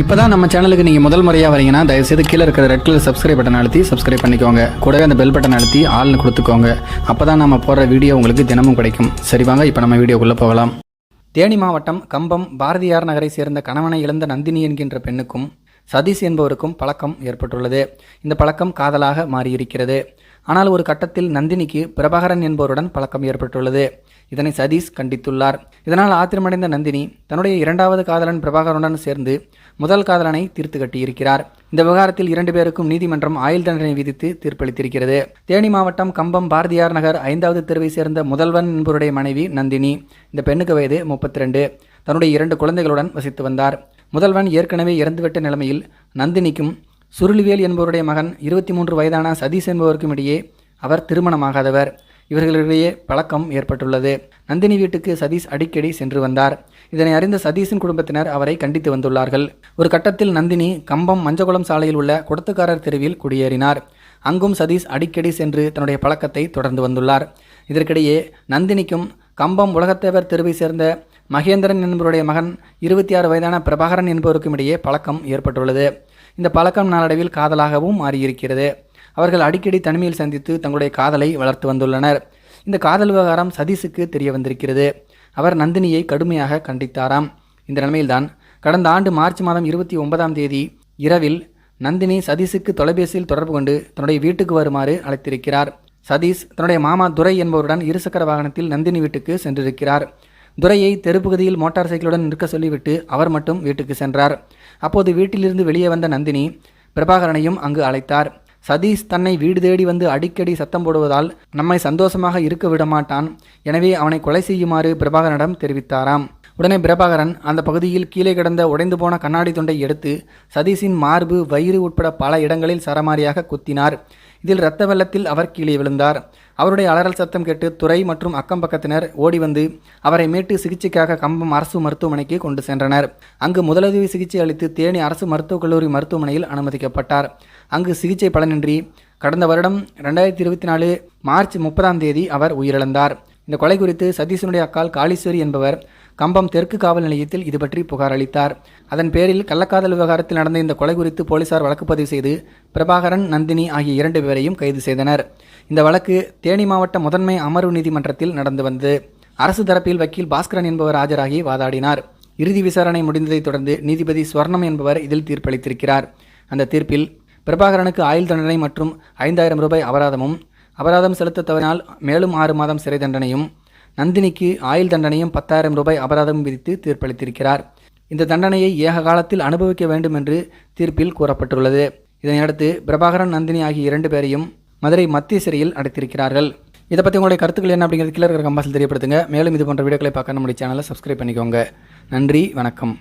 இப்போ தான் நம்ம சேனலுக்கு நீங்கள் முதல் முறையாக வரீங்கன்னா தயவுசெய்து கீழே இருக்கிற ரெட் கலர் சப்ஸ்கிரைப் பட்டன் அழுத்தி சப்ஸ்கிரைப் பண்ணிக்கோங்க. கூடவே அந்த பெல் பட்டன் அழுத்தி ஆள்னு கொடுத்துக்கோங்க. அப்போ தான் நம்ம போடுற வீடியோ உங்களுக்கு தினமும் கிடைக்கும். சரி வாங்க இப்போ நம்ம வீடியோக்குள்ளே போகலாம். தேனி மாவட்டம் கம்பம் பாரதியார் நகரை சேர்ந்த கணவனை இழந்த நந்தினி என்கின்ற பெண்ணுக்கும் சதீஷ் என்பவருக்கும் பழக்கம் ஏற்பட்டுள்ளது. இந்த பழக்கம் காதலாக மாறியிருக்கிறது. ஆனால் ஒரு கட்டத்தில் நந்தினிக்கு பிரபாகரன் என்பவருடன் பழக்கம் ஏற்பட்டுள்ளது. இதனை சதீஷ் கண்டித்துள்ளார். இதனால் ஆத்திரமடைந்த நந்தினி தன்னுடைய இரண்டாவது காதலன் பிரபாகரனுடன் சேர்ந்து முதல் காதலனை தீர்த்து கட்டியிருக்கிறார். இந்த விவகாரத்தில் இரண்டு பேருக்கும் நீதிமன்றம் ஆயுள் தண்டனை விதித்து தீர்ப்பளித்திருக்கிறது. தேனி மாவட்டம் கம்பம் பாரதியார் நகர் ஐந்தாவது தெருவை சேர்ந்த முதல்வன் என்பவருடைய மனைவி நந்தினி இந்த பெண்ணுக்கு வயது முப்பத்தி ரெண்டு தன்னுடைய இரண்டு குழந்தைகளுடன் வசித்து வந்தார். முதல்வன் ஏற்கனவே இறந்துவிட்ட நிலைமையில் நந்தினிக்கும் சுருளிவேல் என்பவருடைய மகன் இருபத்தி மூன்று வயதான சதீஷ் என்பவருக்கும் இடையே அவர் திருமணமாகாதவர். இவர்களிடையே பழக்கம் ஏற்பட்டுள்ளது. நந்தினி வீட்டுக்கு சதீஷ் அடிக்கடி சென்று வந்தார். இதனை அறிந்த சதீஷின் குடும்பத்தினர் அவரை கண்டித்து வந்துள்ளார்கள். ஒரு கட்டத்தில் நந்தினி கம்பம் மஞ்சகுளம் சாலையில் உள்ள குடத்துக்காரர் தெருவில் குடியேறினார். அங்கும் சதீஷ் அடிக்கடி சென்று தன்னுடைய பழக்கத்தை தொடர்ந்து வந்துள்ளார். இதற்கிடையே நந்தினிக்கும் கம்பம் உலகத்தேவர் தெருவை சேர்ந்த மகேந்திரன் என்பவருடைய மகன் இருபத்தி ஆறு வயதான பிரபாகரன் என்பவருக்கும் இடையே பழக்கம் ஏற்பட்டுள்ளது. இந்த பழக்கம் நாளடைவில் காதலாகவும் மாறியிருக்கிறது. அவர்கள் அடிக்கடி தனிமையில் சந்தித்து தங்களுடைய காதலை வளர்த்து வந்துள்ளனர். இந்த காதல் விவகாரம் சதீஷுக்கு தெரிய வந்திருக்கிறது. அவர் நந்தினியை கடுமையாக கண்டித்தாராம். இந்த நிலைமையில்தான் கடந்த ஆண்டு மார்ச் மாதம் இருபத்தி ஒன்பதாம் தேதி இரவில் நந்தினி சதீஷுக்கு தொலைபேசியில் தொடர்பு கொண்டு தன்னுடைய வீட்டுக்கு வருமாறு அழைத்திருக்கிறார். சதீஷ் தன்னுடைய மாமா துரை என்பவருடன் இருசக்கர வாகனத்தில் நந்தினி வீட்டுக்கு சென்றிருக்கிறார். துரையை தெருப்பகுதியில் மோட்டார் சைக்கிளுடன் நிற்க சொல்லிவிட்டு அவர் மட்டும் வீட்டுக்கு சென்றார். அப்போது வீட்டிலிருந்து வெளியே வந்த நந்தினி பிரபாகரனையும் அங்கு அழைத்தார். சதீஷ் தன்னை வீடு தேடி வந்து அடிக்கடி சத்தம் போடுவதால் நம்மை சந்தோஷமாக இருக்க விடமாட்டான். எனவே அவனை கொலை செய்யுமாறு பிரபாகரனிடம் தெரிவித்தாராம். உடனே பிரபாகரன் அந்த பகுதியில் கீழே கிடந்த உடைந்து போன கண்ணாடி துண்டை எடுத்து சதீஷின் மார்பு வயிறு உட்பட பல இடங்களில் சரமாரியாக குத்தினார். இதில் இரத்த வெள்ளத்தில் அவர் கீழே விழுந்தார். அவருடைய அலறல் சத்தம் கேட்டு துறை மற்றும் அக்கம் பக்கத்தினர் ஓடி வந்து அவரை மீட்டு சிகிச்சைக்காக கம்பம் அரசு மருத்துவமனைக்கு கொண்டு சென்றனர். அங்கு முதலுதவி சிகிச்சை அளித்து தேனி அரசு மருத்துவக் கல்லூரி மருத்துவமனையில் அனுமதிக்கப்பட்டார். அங்கு சிகிச்சை பலனின்றி கடந்த வருடம் ரெண்டாயிரத்தி இருபத்தி நாலு மார்ச் முப்பதாம் தேதி அவர் உயிரிழந்தார். இந்த கொலை குறித்து சதீஷனுடைய அக்கால் காளீஸ்வரி என்பவர் கம்பம் தெற்கு காவல் நிலையத்தில் இது பற்றி புகார் அளித்தார். அதன் பேரில் கள்ளக்காதல் விவகாரத்தில் நடந்த இந்த கொலை குறித்து போலீசார் வழக்கு பதிவு செய்து பிரபாகரன் நந்தினி ஆகிய இரண்டு பேரையும் கைது செய்தனர். இந்த வழக்கு தேனி மாவட்ட முதன்மை அமர்வு நீதிமன்றத்தில் நடந்து வந்தது. அரசு தரப்பில் வக்கீல் பாஸ்கரன் என்பவர் ஆஜராகி வாதாடினார். இறுதி விசாரணை முடிந்ததைத் தொடர்ந்து நீதிபதி ஸ்வர்ணம் என்பவர் இதில் தீர்ப்பளித்திருக்கிறார். அந்த தீர்ப்பில் பிரபாகரனுக்கு ஆயுள் தண்டனை மற்றும் ஐந்தாயிரம் ரூபாய் அபராதமும் அபராதம் செலுத்த தவறினால் மேலும் ஆறு மாதம் சிறை தண்டனையும் நந்தினிக்கு ஆயுள் தண்டனையும் பத்தாயிரம் ரூபாய் அபராதம் விதித்து தீர்ப்பளித்திருக்கிறார். இந்த தண்டனையை ஏக காலத்தில் அனுபவிக்க வேண்டும் என்று தீர்ப்பில் கூறப்பட்டுள்ளது. இதனையடுத்து பிரபாகரன் நந்தினி ஆகிய இரண்டு பேரையும் மதுரை மத்திய சிறையில் அடைத்திருக்கிறார்கள். இதை பற்றி உங்களுடைய கருத்துக்கள் என்ன அப்படிங்கிறது கீழே இருக்கிற கம்பாசில் தெரியப்படுத்துங்க. மேலும் இது போன்ற வீடியோக்களை பார்க்க நம்முடைய சேனலை சப்ஸ்கிரைப் பண்ணிக்கோங்க. நன்றி வணக்கம்.